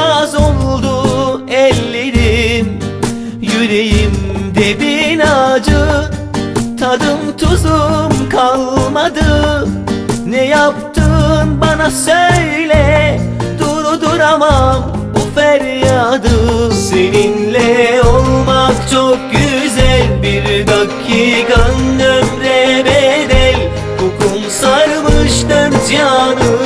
Yılmaz oldu ellerim Yüreğimde bin acı. Tadım tuzum kalmadı Ne yaptın bana söyle. Durduramam bu feryadı. Seninle olmak çok güzel Bir dakikan ömre bedel. Kokun sarmış dört yanı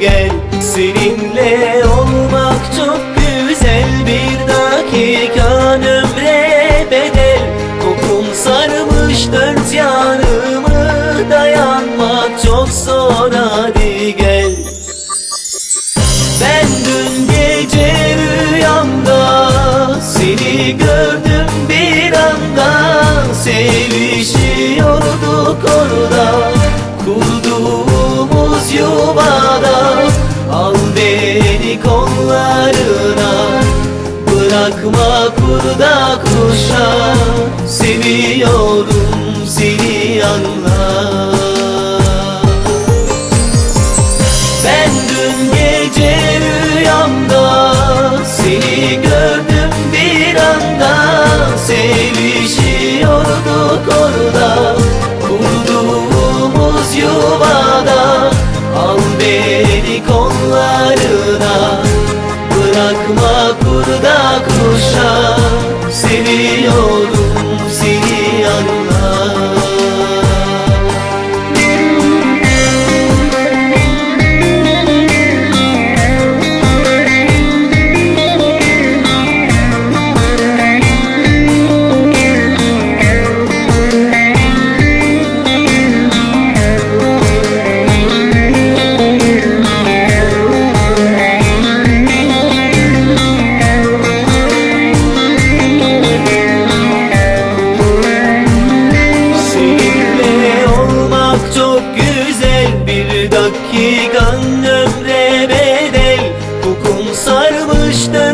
gel Seninle olmak çok güzel. Bir dakikan ömre bedel. Kokun sarmış dört yanımı Dayanmak çok zor. Hadi bırakma kurda kuşa Seviyorum seni anla kurda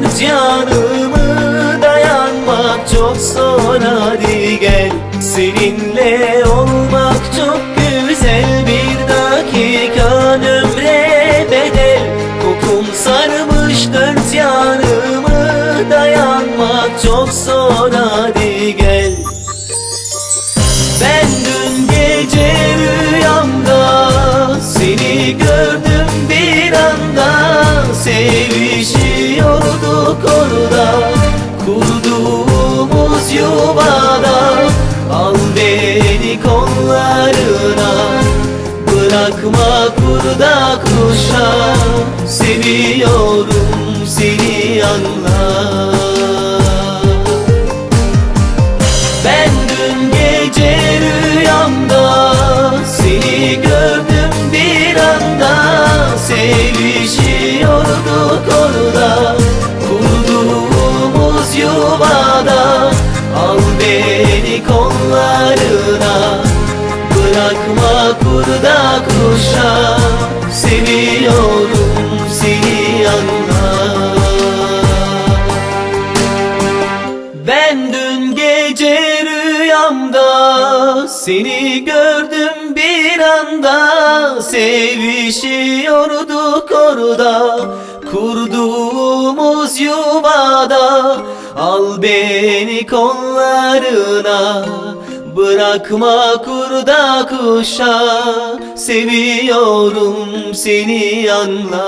dört yanımı Dayanmak çok zor. Hadi gel Seninle olmak çok güzel. Bir dakikan ömre bedel. Kokun sarmış dört yanımı Dayanmak çok zor. Hadi gel. Ben bırakma kurda kuşa Seviyorum seni anla. Ben kuşa Seviyorum seni anla ben dün gece rüyamda seni gördüm bir anda. Sevişiyorduk orada kurduğumuz yuvada. Al beni kollarına Bırakma kurda kuşa Seviyorum seni anla